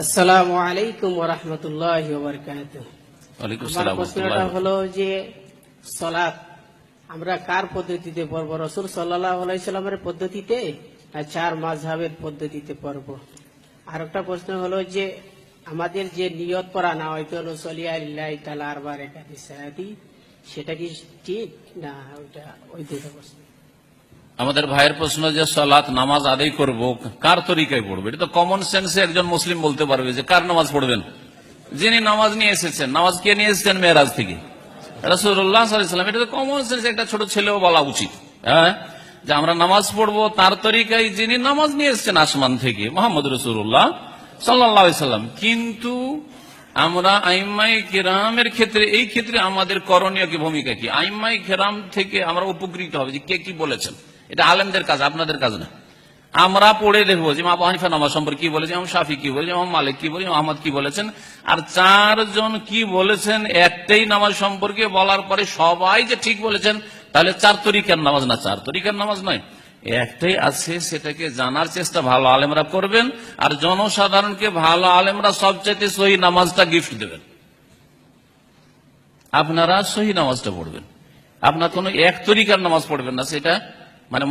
আসসালামু আলাইকুম ওরহমতুল্লাহ প্রশ্নটা হলো যে আমরা কার পদ্ধতিতে পড়ব? রসুল পদ্ধতিতে না চার পদ্ধতিতে পড়ব? আর একটা প্রশ্ন হলো যে আমাদের যে নিয়ত করা না হয়তো তালা আরবার একাদি সায়াদি সেটা কি ঠিক? না ওইটা ওই দুটো প্রশ্ন। আমাদের ভাইয়ের প্রশ্ন যে সলাৎ নামাজ আদায় করব, কার তরিকায় পড়বে? এটা তো কমন সেন্সে একজন মুসলিম বলতে পারবে যে কার নামাজ পড়বেন? যিনি নামাজ নিয়ে এসেছেন, নামাজ কে নিয়ে এসেছেন মেয়েরাজ থেকে? রাসুল্লাহ এটা তো কমন সেন্স একটা ছোট ছেলেও বলা উচিত হ্যাঁ? যে আমরা নামাজ পড়ব, তার তরিকায় যিনি নামাজ নিয়ে এসেছেন আসমান থেকে, মোহাম্মদ রসুল্লাহ সাল্লাহ কিন্তু আমরা আইমাই কেরামের ক্ষেত্রে, এই ক্ষেত্রে আমাদের করণীয় কি, ভূমিকা কি? আইমাই কেরাম থেকে আমরা উপকৃত হবে যে কে কি বলেছেন। এটা আলেমদের কাজ, আপনাদের কাজ না। আমরা পড়ে দেখব যে মা হানিফা নামাজ সম্পর্কে কি বলেছে যেমন শাফি কি বলেছে যেমন মালিক কি বলেছে আহমদ কি বলেছেন, আর চারজন কি বলেছেন, একটাই নামাজ সম্পর্কে বলার পরে সবাই যে ঠিক বলেছেন, তাহলে চার তরিকার নামাজ না, চার তরিকার নামাজ নয়। একটাই আছে, সেটাকে জানার চেষ্টা ভালো আলেমরা করবেন, আর জনসাধারণকে ভালো আলেমরা সবচাইতে সহি নামাজটা গিফট দেবেন। আপনারা সহি নামাজটা পড়বেন। আপনার কোন এক তরিকার নামাজ পড়বেন না, সেটা মানে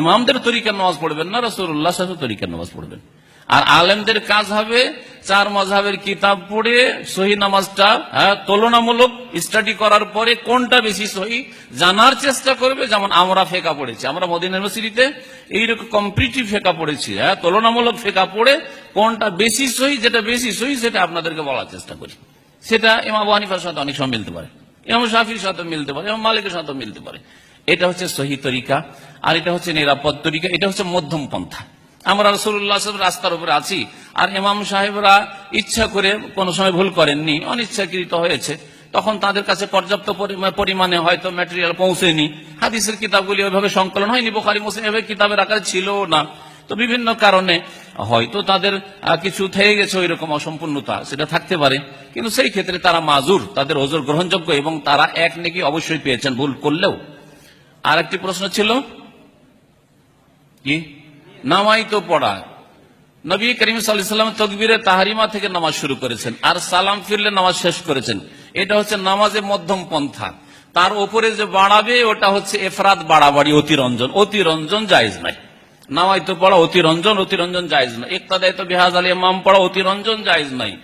ইমামদের তরিকার নামাজ পড়বেন না রসুল্লাহ সাহেব তরিকার নামাজ পড়বেন। আর আলেমদের কাজ হবে চার মজাবের কিতাব পড়ে সহি নামাজটা হ্যাঁ, তুলনামূলক স্টাডি করার পরে কোনটা বেশি সহি জানার চেষ্টা করবে যেমন আমরা ফেকা পড়েছি। আমরা মদিন ইউনিভার্সিটিতে এইরকম কম্পিটিভ ফেকা পড়েছি হ্যাঁ তুলনামূলক ফেকা পড়ে কোনটা বেশি সহি যেটা বেশি সহি সেটা আপনাদেরকে বলার চেষ্টা করি। সেটা ইমাম হানিফার সাথে অনেক সময় মিলতে পারে ইমাম শাফির সাথে মিলতে পারে ইমাম মালিকের সাথে মিলতে পারে। এটা হচ্ছে সহি তরিকা, আর এটা হচ্ছে নিরাপদ তরিকা, এটা হচ্ছে মধ্যম পন্থা। আমরা রসুল্লাহ রাস্তার উপরে আছি, আর ইমাম সাহেবরা ইচ্ছা করে কোনো সময় ভুল করেননি, অনিচ্ছাকৃত হয়েছে। তখন তাদের কাছে পর্যাপ্ত পরিমা- পরিমাণে হয়তো ম্যাটেরিয়াল পৌঁছেনি। হাদিসের কিতাবগুলি ওইভাবে সংকলন হয়নি, বোখারি, মুসলিম, এভাবে কিতাবের আকারে ছিল না। তো বিভিন্ন কারণে হয়তো তাদের কিছু থেকে গেছে ওই রকম অসম্পূর্ণতা, সেটা থাকতে পারে। কিন্তু সেই ক্ষেত্রে তারা মাজুর, তাদের ওজোর গ্রহণযোগ্য, এবং তারা এক নাকি অবশ্যই পেয়েছেন, ভুল করলেও। আর একটি প্রশ্ন ছিল? কি? নামাই তো পড়া। নবী করিম সাল্লাম তকবীরে তাহারিমা থেকে নামাজ শুরু করেছেন আর সালাম ফিরলে নামাজ শেষ করেছেন। এটা হচ্ছে নামাজে মধ্যম পন্থা। তার উপরে যে বাড়াবে, ওটা হচ্ছে এফরাত বাড়াবাড়ি, অতিরঞ্জন। অতিরঞ্জন জায়েজ নাই। নামাই তো পড়া, অতিরঞ্জন অতিরঞ্জন জায়েজ নাই। ইকতাদায় তো বেহাজ আলী ইমাম পড়া, অতিরঞ্জন জায়েজ নাই।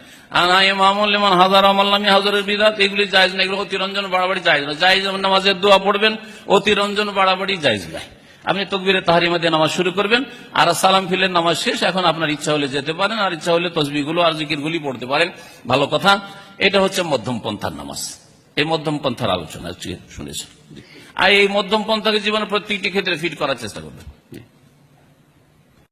অতিরঞ্জন নামাজের দোয়া পড়বেন, অতিরঞ্জন বাড়াবাড়ি আপনি তকবিরে তাহারিমা দিয়ে নামাজ শুরু করবেন, আর সালাম ফিলের নামাজ শেষ, এখন আপনার ইচ্ছা হলে যেতে পারেন, আর ইচ্ছা হলে তসবিগুলো আর জিকিরগুলি পড়তে পারেন। ভালো কথা, এটা হচ্ছে মধ্যম পন্থার নামাজ। এই মধ্যম পন্থার আলোচনা শুনেছেন আর এই মধ্যম পন্থাকে জীবনের প্রত্যেকটি ক্ষেত্রে ফিট করার চেষ্টা করবেন।